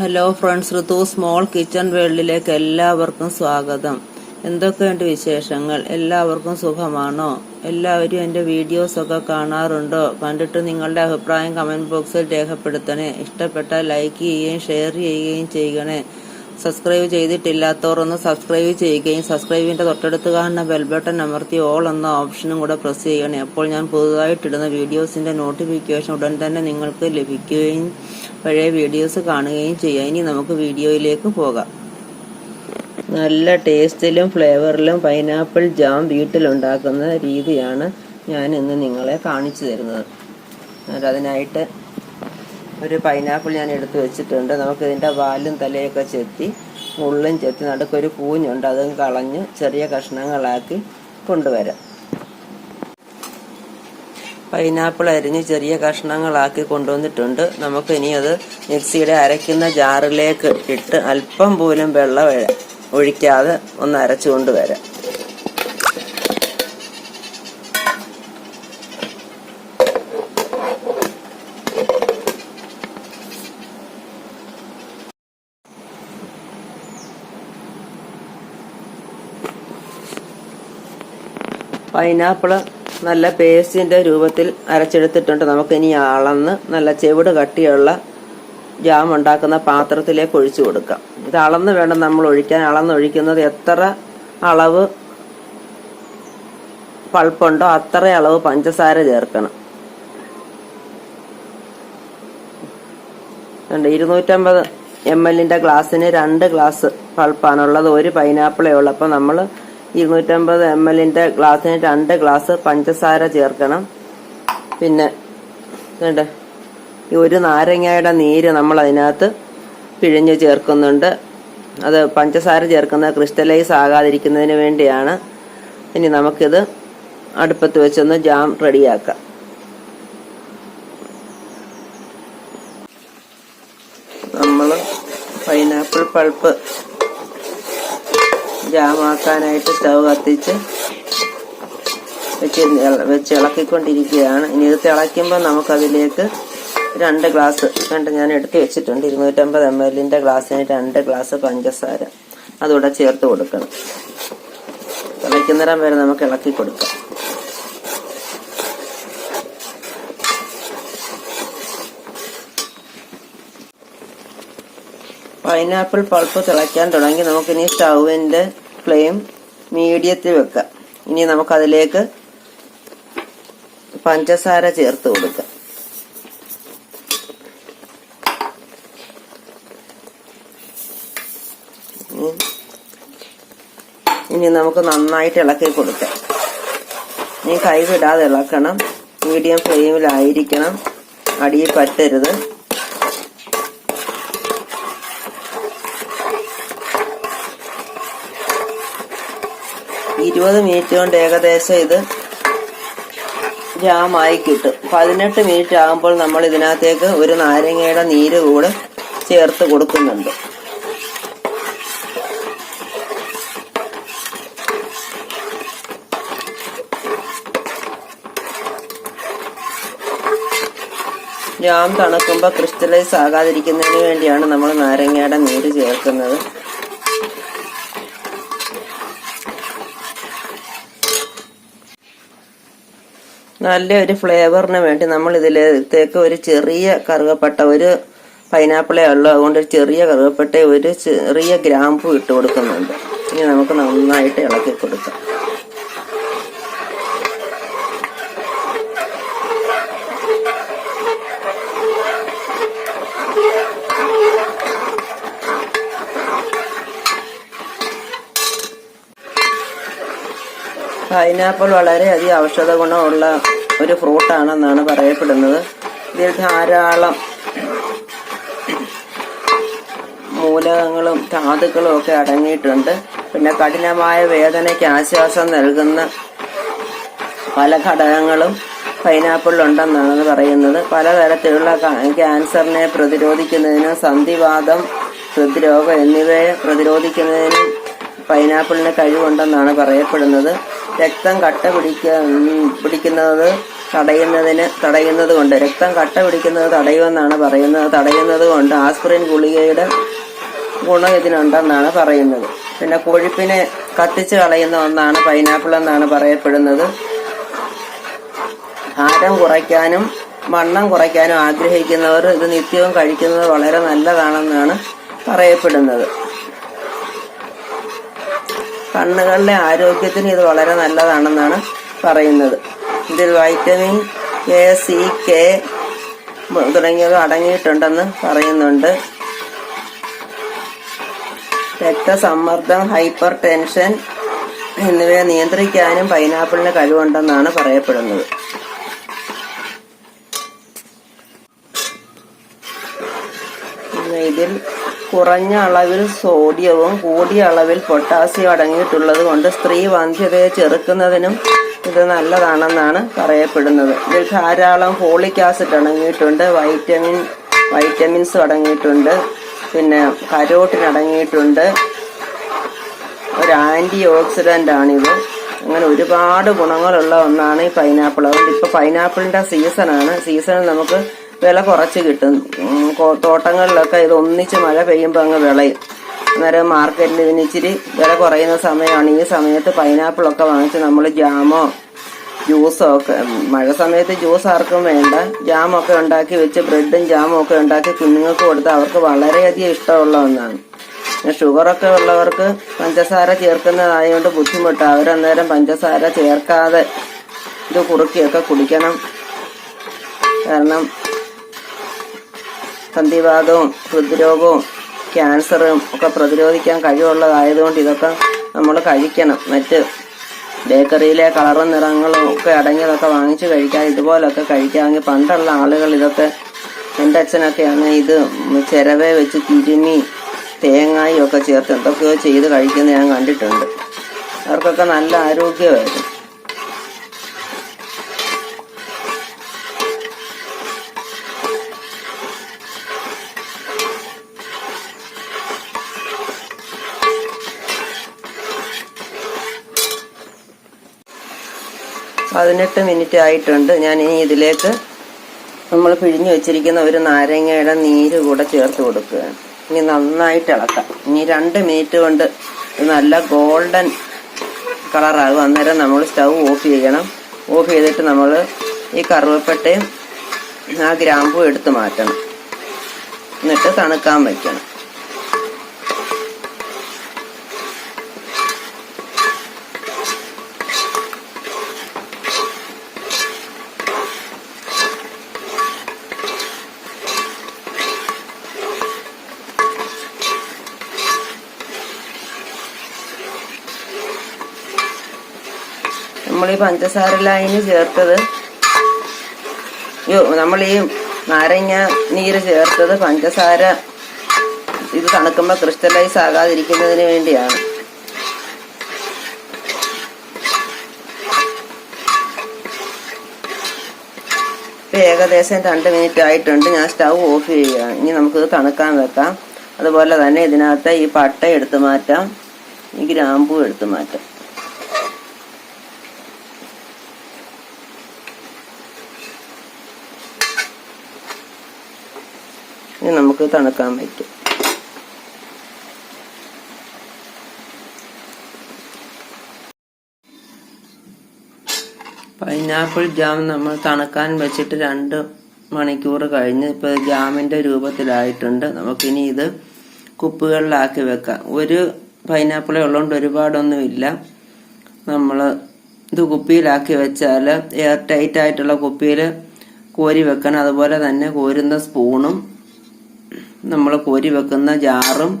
Hello friends Ritu small kitchen വേൾഡിലേക്ക് എല്ലാവർക്കും സ്വാഗതം. എന്തൊക്കെയുണ്ട് വിശേഷങ്ങൾ? എല്ലാവർക്കും സുഖമാണോ? എല്ലാവരും എന്റെ വീഡിയോസൊക്കെ കാണാറുണ്ടോ? കണ്ടിട്ട് നിങ്ങളുടെ അഭിപ്രായം കമന്റ് ബോക്സിൽ രേഖപ്പെടുത്തണേ. ഇഷ്ടപ്പെട്ടാൽ ലൈക്ക് ചെയ്യുകയും ഷെയർ ചെയ്യുകയും ചെയ്യണേ. സബ്സ്ക്രൈബ് ചെയ്തിട്ടില്ലാത്തവർ ഒന്ന് സബ്സ്ക്രൈബ് ചെയ്യുകയും സബ്സ്ക്രൈബിന്റെ തൊട്ടടുത്ത് കാണുന്ന ബെൽബട്ടൺ അമർത്തി ഓൾ എന്ന ഓപ്ഷനും കൂടെ പ്രസ് ചെയ്യണം. അപ്പോൾ ഞാൻ പുതുതായിട്ടിടുന്ന വീഡിയോസിന്റെ നോട്ടിഫിക്കേഷൻ ഉടൻ തന്നെ നിങ്ങൾക്ക് ലഭിക്കുകയും പഴയ വീഡിയോസ് കാണുകയും ചെയ്യാം. ഇനി നമുക്ക് വീഡിയോയിലേക്ക് പോകാം. നല്ല ടേസ്റ്റിലും ഫ്ലേവറിലും പൈനാപ്പിൾ ജാം വീട്ടിലുണ്ടാക്കുന്ന രീതിയാണ് ഞാൻ ഇന്ന് നിങ്ങളെ കാണിച്ചു തരുന്നത്. അതിനായിട്ട് ഒരു പൈനാപ്പിൾ ഞാൻ എടുത്ത് വെച്ചിട്ടുണ്ട്. നമുക്ക് ഇതിന്റെ വാലും തലയൊക്കെ ചെത്തി മുള്ളും ചെത്തി നടുക്കൊരു കൂഞ്ഞുണ്ട് അതും കളഞ്ഞ് ചെറിയ കഷ്ണങ്ങളാക്കി കൊണ്ടുവരാം. പൈനാപ്പിൾ അരിഞ്ഞ് ചെറിയ കഷ്ണങ്ങളാക്കി കൊണ്ടുവന്നിട്ടുണ്ട്. നമുക്ക് ഇനി അത് മിക്സിയുടെ അരയ്ക്കുന്ന ജാറിലേക്ക് ഇട്ട് അല്പം പോലും വെള്ളം ഒഴിക്കാതെ ഒന്ന് അരച്ചു കൊണ്ടുവരാം. പൈനാപ്പിൾ നല്ല പേസ്റ്റിന്റെ രൂപത്തിൽ അരച്ചെടുത്തിട്ടുണ്ട്. നമുക്കിനി അളന്ന് നല്ല ചെവിട് കട്ടിയുള്ള ജാം ഉണ്ടാക്കുന്ന പാത്രത്തിലേക്ക് ഒഴിച്ചു കൊടുക്കാം. ഇത് അളന്ന് വേണം നമ്മൾ ഒഴിക്കാൻ. അളന്നൊഴിക്കുന്നത് എത്ര അളവ് പൾപ്പുണ്ടോ അത്ര അളവ് പഞ്ചസാര ചേർക്കണം. ഇരുന്നൂറ്റമ്പത് എം എല്ലിന്റെ ഗ്ലാസ്സിന് രണ്ട് ഗ്ലാസ് പൾപ്പാണുള്ളത്. ഒരു പൈനാപ്പിളേ ഉള്ളൂ. അപ്പം നമ്മൾ ഇരുന്നൂറ്റമ്പത് എം എല്ലിന്റെ ഗ്ലാസ്സിന് രണ്ട് ഗ്ലാസ് പഞ്ചസാര ചേർക്കണം. പിന്നെ വേണ്ട ഈ ഒരു നാരങ്ങയുടെ നീര് നമ്മൾ അതിനകത്ത് പിഴിഞ്ഞ് ചേർക്കുന്നുണ്ട്. അത് പഞ്ചസാര ചേർക്കുന്ന ക്രിസ്റ്റലൈസ് ആകാതിരിക്കുന്നതിന് വേണ്ടിയാണ്. ഇനി നമുക്കിത് അടുപ്പത്ത് വെച്ചൊന്ന് ജാം റെഡിയാക്കാം. നമ്മൾ പൈനാപ്പിൾ പൾപ്പ് ജാമാക്കാനായിട്ട് സ്റ്റവ് കത്തിച്ച് വെച്ച് വെച്ച് ഇളക്കിക്കൊണ്ടിരിക്കുകയാണ്. ഇനി ഇത് തിളയ്ക്കുമ്പോൾ നമുക്കതിലേക്ക് രണ്ട് ഗ്ലാസ് രണ്ട് ഞാൻ എടുത്ത് വെച്ചിട്ടുണ്ട്. ഇരുന്നൂറ്റമ്പത് എം എല്ലിന്റെ ഗ്ലാസ്സിന് രണ്ട് ഗ്ലാസ് പഞ്ചസാര. അതുകൂടെ ചേർത്ത് കൊടുക്കണം. തിളയ്ക്കുന്നിടം വരെ നമുക്ക് ഇളക്കി കൊടുക്കാം. പൈനാപ്പിൾ പൾപ്പ് തിളയ്ക്കാൻ തുടങ്ങി. നമുക്കിനി സ്റ്റൗവിന്റെ ഫ്ലെയിം മീഡിയത്തിൽ വെക്കാം. ഇനി നമുക്കതിലേക്ക് പഞ്ചസാര ചേർത്ത് കൊടുക്കാം. ഇനി നമുക്ക് നന്നായിട്ട് ഇളക്കി കൊടുക്കാം. ഇനി കൈ വിടാതെ ഇളക്കണം മീഡിയം ഫ്ലെയിമിലായിരിക്കണം അടിയിൽ പറ്റരുത്. ഇരുപത് മിനിറ്റ് കൊണ്ട് ഏകദേശം ഇത് ജാമായി കിട്ടും. പതിനെട്ട് മിനിറ്റ് ആകുമ്പോൾ നമ്മൾ ഇതിനകത്തേക്ക് ഒരു നാരങ്ങയുടെ നീര് കൂടെ ചേർത്ത് കൊടുക്കുന്നുണ്ട്. ജാം തണുക്കുമ്പോൾ ക്രിസ്റ്റലൈസ് ആകാതിരിക്കുന്നതിന് വേണ്ടിയാണ് നമ്മൾ നാരങ്ങയുടെ നീര് ചേർക്കുന്നത്. നല്ല ഒരു ഫ്ലേവറിന് വേണ്ടി നമ്മൾ ഇതിലേക്ക് ഒരു ചെറിയ കറുകപ്പട്ട ഒരു പൈനാപ്പിളേ ഉള്ളൂ. അതുകൊണ്ട് ഒരു ചെറിയ കറുകപ്പട്ട ഒരു ചെറിയ ഗ്രാമ്പു ഇട്ട് കൊടുക്കുന്നുണ്ട്. ഇനി നമുക്ക് നന്നായിട്ട് ഇളക്കി കൊടുക്കാം. പൈനാപ്പിൾ വളരെയധികം ഔഷധ ഗുണമുള്ള ഒരു ഫ്രൂട്ടാണെന്നാണ് പറയപ്പെടുന്നത്. ഇതിൽ ധാരാളം മൂലകങ്ങളും ധാതുക്കളും ഒക്കെ അടങ്ങിയിട്ടുണ്ട്. പിന്നെ കഠിനമായ വേദനയ്ക്ക് ആശ്വാസം നൽകുന്ന പല ഘടകങ്ങളും പൈനാപ്പിളിലുണ്ടെന്നാണ് പറയുന്നത്. പലതരത്തിലുള്ള ക്യാൻസറിനെ പ്രതിരോധിക്കുന്നതിനും സന്ധിവാദം ഹൃദ്രോഗം എന്നിവയെ പ്രതിരോധിക്കുന്നതിനും പൈനാപ്പിളിന് കഴിവുണ്ടെന്നാണ് പറയപ്പെടുന്നത്. രക്തം കട്ട പിടിക്ക പിടിക്കുന്നത് തടയുന്നതിന് തടയുന്നത് കൊണ്ട്. രക്തം കട്ട പിടിക്കുന്നത് തടയുമെന്നാണ് പറയുന്നത്. തടയുന്നത് കൊണ്ട് ആസ്പിറിൻ ഗുളികയുടെ ഗുണം ഇതിനുണ്ടെന്നാണ് പറയുന്നത്. പിന്നെ കൊഴുപ്പിനെ കത്തിച്ച് കളയുന്ന ഒന്നാണ് പൈനാപ്പിൾ എന്നാണ് പറയപ്പെടുന്നത്. ഭാരം കുറയ്ക്കാനും വണ്ണം കുറയ്ക്കാനും ആഗ്രഹിക്കുന്നവർ ഇത് നിത്യവും കഴിക്കുന്നത് വളരെ നല്ലതാണെന്നാണ് പറയപ്പെടുന്നത്. കണ്ണുകളുടെ ആരോഗ്യത്തിന് ഇത് വളരെ നല്ലതാണെന്നാണ് പറയുന്നത്. ഇതിൽ വൈറ്റമിൻ എ സി കെ തുടങ്ങിയവ അടങ്ങിയിട്ടുണ്ടെന്ന് പറയുന്നുണ്ട്. രക്തസമ്മർദ്ദം ഹൈപ്പർ ടെൻഷൻ എന്നിവയെ നിയന്ത്രിക്കാനും പൈനാപ്പിളിന് കഴിവുണ്ടെന്നാണ് പറയപ്പെടുന്നത്. ഇതിൽ കുറഞ്ഞ അളവിൽ സോഡിയവും കൂടിയ അളവിൽ പൊട്ടാസ്യം അടങ്ങിയിട്ടുള്ളത് കൊണ്ട് സ്ത്രീ വന്ധ്യതയെ ചെറുക്കുന്നതിനും ഇത് നല്ലതാണെന്നാണ് പറയപ്പെടുന്നത്. ഇതിൽ ധാരാളം ഫോളിക് ആസിഡ് അടങ്ങിയിട്ടുണ്ട് വൈറ്റമിൻ വൈറ്റമിൻസ് അടങ്ങിയിട്ടുണ്ട് പിന്നെ കരോട്ടിൻ അടങ്ങിയിട്ടുണ്ട്. ഒരു ആന്റി ഓക്സിഡന്റ് ആണിത്. അങ്ങനെ ഒരുപാട് ഗുണങ്ങളുള്ള ഒന്നാണ് ഈ പൈനാപ്പിൾ. അതുകൊണ്ട് ഇപ്പോൾ പൈനാപ്പിളിന്റെ സീസണാണ്. സീസണിൽ നമുക്ക് വില കുറച്ച് കിട്ടും. തോട്ടങ്ങളിലൊക്കെ ഇത് ഒന്നിച്ച് മഴ പെയ്യുമ്പോൾ അങ്ങ് വിളയും. അന്നേരം മാർക്കറ്റിൽ ഇതിന് ഇച്ചിരി വില കുറയുന്ന സമയമാണ്. ഈ സമയത്ത് പൈനാപ്പിളൊക്കെ വാങ്ങിച്ച് നമ്മൾ ജാമോ ജ്യൂസോ ഒക്കെ മഴ സമയത്ത് ജ്യൂസ് ആർക്കും വേണ്ട. ജാമൊക്കെ ഉണ്ടാക്കി വെച്ച് ബ്രെഡും ജാമും ഒക്കെ ഉണ്ടാക്കി കുഞ്ഞുങ്ങൾക്ക് കൊടുത്താൽ അവർക്ക് വളരെയധികം ഇഷ്ടമുള്ള ഒന്നാണ്. ഷുഗറൊക്കെ ഉള്ളവർക്ക് പഞ്ചസാര ചേർക്കുന്നതായതുകൊണ്ട് ബുദ്ധിമുട്ടാണ് അവരന്നേരം പഞ്ചസാര ചേർക്കാതെ ഇത് കുറുക്കിയൊക്കെ കുടിക്കണം. കാരണം സന്ധിവാതവും ഹൃദ്രോഗവും ക്യാൻസറും ഒക്കെ പ്രതിരോധിക്കാൻ കഴിവുള്ളതായതുകൊണ്ട് ഇതൊക്കെ നമ്മൾ കഴിക്കണം. മറ്റ് ബേക്കറിയിലെ കളറും നിറങ്ങളും ഒക്കെ അടങ്ങിയതൊക്കെ വാങ്ങിച്ചു കഴിക്കാൻ ഇതുപോലൊക്കെ കഴിക്കാമെങ്കിൽ പണ്ടുള്ള ആളുകൾ ഇതൊക്കെ എന്റെ അച്ഛനൊക്കെയാണ് ഇത് ചിരവേ വെച്ച് തിരുമി തേങ്ങായും ഒക്കെ ചേർത്ത് എന്തൊക്കെയോ ചെയ്ത് കഴിക്കുന്നത് ഞാൻ കണ്ടിട്ടുണ്ട്. അവർക്കൊക്കെ നല്ല ആരോഗ്യമായിരുന്നു. പതിനെട്ട് മിനിറ്റ് ആയിട്ടുണ്ട്. ഞാൻ ഇനി ഇതിലേക്ക് നമ്മൾ പിഴിഞ്ഞു വെച്ചിരിക്കുന്ന ഒരു നാരങ്ങയുടെ നീര് കൂടെ ചേർത്ത് കൊടുക്കുകയാണ്. ഇനി നന്നായിട്ട് ഇളക്കാം. ഇനി രണ്ട് മിനിറ്റ് കൊണ്ട് നല്ല ഗോൾഡൻ കളറാകും. അന്നേരം നമ്മൾ സ്റ്റൗ ഓഫ് ചെയ്യണം. ഓഫ് ചെയ്തിട്ട് നമ്മൾ ഈ കറുവപ്പട്ടയും ആ ഗ്രാമ്പും എടുത്ത് മാറ്റണം. എന്നിട്ട് തണുക്കാൻ വയ്ക്കണം നമ്മൾ ഈ പഞ്ചസാര ലൈന് ചേർത്തത് നമ്മൾ ഈ നാരങ്ങ നീര് ചേർത്തത് പഞ്ചസാര ഇത് തണുക്കുമ്പോൾ ക്രിസ്റ്റലൈസ് ആകാതിരിക്കുന്നതിന് വേണ്ടിയാണ്. ഏകദേശം രണ്ട് മിനിറ്റ് ആയിട്ടുണ്ട്. ഞാൻ സ്റ്റൗ ഓഫ് ചെയ്യുകയാണ് ഇനി നമുക്കിത് തണുക്കാൻ വെക്കാം. അതുപോലെ തന്നെ ഇതിനകത്ത് ഈ പട്ട എടുത്തു മാറ്റാം. ഈ ഗ്രാമ്പൂ എടുത്തു മാറ്റാം. ഇനി നമുക്ക് തണുക്കാൻ പറ്റും. പൈനാപ്പിൾ ജാം നമ്മൾ തണുക്കാൻ വെച്ചിട്ട് രണ്ട് മണിക്കൂർ കഴിഞ്ഞ് ഇപ്പോൾ ജാമിന്റെ രൂപത്തിലായിട്ടുണ്ട്. നമുക്കിനി ഇത് കുപ്പുകളിലാക്കി വെക്കാം. ഒരു പൈനാപ്പിളേ ഉള്ളതുകൊണ്ട് ഒരുപാടൊന്നുമില്ല. നമ്മൾ ഇത് കുപ്പിയിലാക്കി വെച്ചാൽ എയർ ടൈറ്റ് ആയിട്ടുള്ള കുപ്പിയിൽ കോരി വെക്കണം. അതുപോലെ തന്നെ കോരുന്ന സ്പൂണും നമ്മൾ കോരി വെക്കുന്ന ജാറും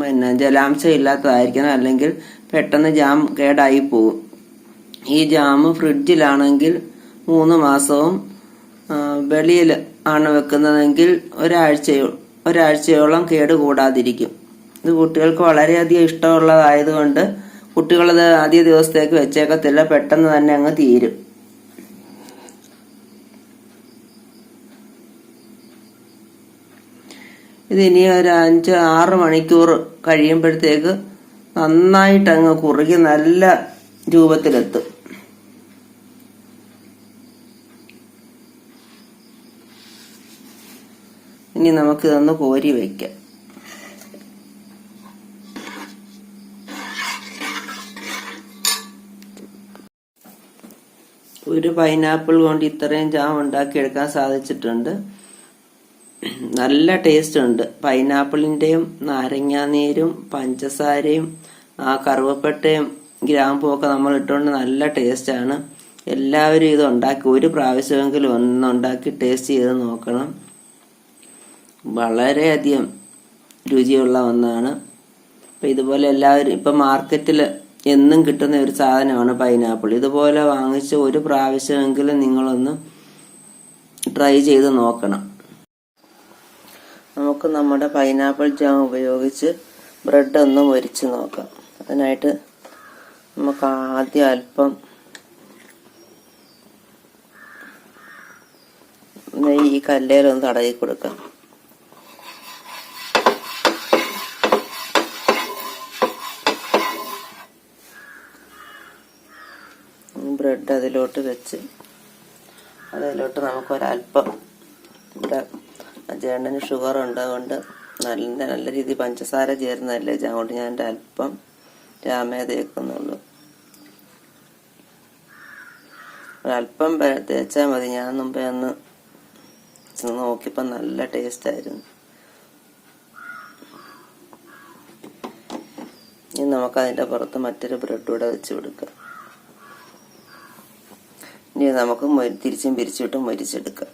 പിന്നെ ജലാംശം ഇല്ലാത്തതായിരിക്കണം അല്ലെങ്കിൽ പെട്ടെന്ന് ജാം കേടായി പോകും ഈ ജാം ഫ്രിഡ്ജിലാണെങ്കിൽ മൂന്ന് മാസവും വെളിയിൽ ആണ് വെക്കുന്നതെങ്കിൽ ഒരാഴ്ചയോ ഒരാഴ്ചയോളം കേട് കൂടാതിരിക്കും. ഇത് കുട്ടികൾക്ക് വളരെയധികം ഇഷ്ടമുള്ളതായതുകൊണ്ട് കുട്ടികളത് ആദ്യ ദിവസത്തേക്ക് വെച്ചേക്കത്തില്ല. പെട്ടെന്ന് തന്നെ അങ്ങ് തീരും. ഇതിനി ഒരു അഞ്ച് ആറ് മണിക്കൂർ കഴിയുമ്പോഴത്തേക്ക് നന്നായിട്ട് അങ്ങ് കുറുകി നല്ല രൂപത്തിലെത്തും. ഇനി നമുക്കിതൊന്ന് കോരി വയ്ക്കാം ഒരു പൈനാപ്പിൾ കൊണ്ട് ഇത്രയും ജാം ഉണ്ടാക്കിയെടുക്കാൻ സാധിച്ചിട്ടുണ്ട്. നല്ല ടേസ്റ്റ് ഉണ്ട്. പൈനാപ്പിളിന്റെയും നാരങ്ങാനീരും പഞ്ചസാരയും ആ കറുവപ്പട്ടയും ഗ്രാമ്പും ഒക്കെ നമ്മൾ ഇട്ടുകൊണ്ട് നല്ല ടേസ്റ്റാണ് എല്ലാവരും ഇത് ഉണ്ടാക്കി ഒരു പ്രാവശ്യമെങ്കിലും ഒന്നുണ്ടാക്കി ടേസ്റ്റ് ചെയ്ത് നോക്കണം. വളരെയധികം രുചിയുള്ള ഒന്നാണ്. അപ്പം ഇതുപോലെ എല്ലാവരും ഇപ്പം മാർക്കറ്റിൽ എന്നും കിട്ടുന്ന ഒരു സാധനമാണ് പൈനാപ്പിൾ ഇതുപോലെ വാങ്ങിച്ച് ഒരു പ്രാവശ്യമെങ്കിലും നിങ്ങളൊന്ന് ട്രൈ ചെയ്ത് നോക്കണം. നമുക്ക് നമ്മുടെ പൈനാപ്പിൾ ജാം ഉപയോഗിച്ച് ബ്രെഡ് ഒന്ന് മൊരിച്ച് നോക്കാം. അതിനായിട്ട് നമുക്ക് ആദ്യം അല്പം നെയ്യ് ഈ കല്ലേലൊന്ന് തടവി കൊടുക്കാം. ബ്രെഡ് അതിലോട്ട് വെച്ച് അതിലോട്ട് നമുക്കൊരല്പം ചേട്ടന് ഷുഗർ ഉണ്ട്. അതുകൊണ്ട് നല്ല നല്ല രീതിയിൽ പഞ്ചസാര ചേർന്നല്ലേ അതുകൊണ്ട് ഞാൻ എന്റെ അല്പം രാമേ തേക്കുന്നുള്ളൂ ഒരല്പം തേച്ചാൽ മതി. ഞാൻ മുമ്പേ ഒന്ന് നോക്കിയപ്പോൾ നല്ല ടേസ്റ്റ് ആയിരുന്നു. ഇനി നമുക്ക് അതിന്റെ പുറത്ത് മറ്റൊരു ബ്രെഡ് കൂടെ വെച്ച് കൊടുക്കാം. ഇനി നമുക്ക് തിരിച്ചും പിരിച്ചിട്ടും മൊരിച്ചെടുക്കാം.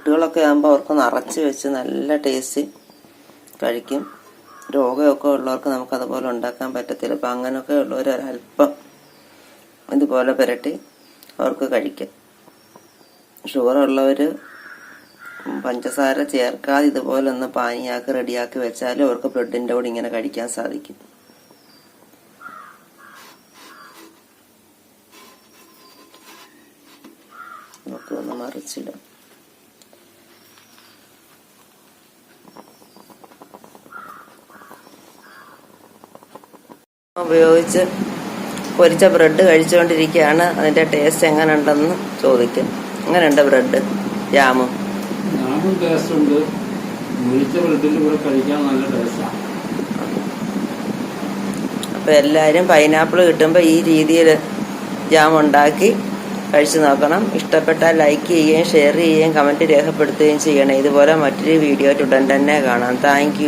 കുട്ടികളൊക്കെ ആകുമ്പോൾ അവർക്ക് നിറച്ച് വെച്ച് നല്ല ടേസ്റ്റ് കഴിക്കും. രോഗമൊക്കെ ഉള്ളവർക്ക് നമുക്ക് അതുപോലെ ഉണ്ടാക്കാൻ പറ്റത്തില്ല. അപ്പം അങ്ങനെയൊക്കെ ഉള്ളവർ ഒരല്പം ഇതുപോലെ പുരട്ടി അവർക്ക് കഴിക്കും. ഷുഗർ ഉള്ളവർ പഞ്ചസാര ചേർക്കാതെ ഇതുപോലെ ഒന്ന് പാനിയാക്കി റെഡിയാക്കി വെച്ചാലും അവർക്ക് ബ്രെഡിന്റെ കൂടെ ഇങ്ങനെ കഴിക്കാൻ സാധിക്കും. നമുക്ക് ഒന്ന് മറിച്ചിടാം. ഉപയോഗിച്ച് പൊരിച്ച ബ്രെഡ് കഴിച്ചുകൊണ്ടിരിക്കുകയാണ്. അതിന്റെ ടേസ്റ്റ് എങ്ങനെ ഉണ്ടെന്ന് ചോദിക്കും. എങ്ങനെയുണ്ട് ബ്രെഡ് ജാമും ജാമും ടേസ്റ്റ് ഉണ്ട്. പൊരിച്ച ബ്രെഡിൽ കൂടെ കഴിക്കാൻ നല്ല ടേസ്റ്റാണ് അപ്പൊ എല്ലാവരും പൈനാപ്പിൾ കിട്ടുമ്പോൾ ഈ രീതിയിൽ ജാം ഉണ്ടാക്കി കഴിച്ചു നോക്കണം. ഇഷ്ടപ്പെട്ടാൽ ലൈക്ക് ചെയ്യുകയും ഷെയർ ചെയ്യുകയും കമന്റ് രേഖപ്പെടുത്തുകയും ചെയ്യണം. ഇതുപോലെ മറ്റൊരു വീഡിയോ ഉടൻ തന്നെ കാണാം. താങ്ക്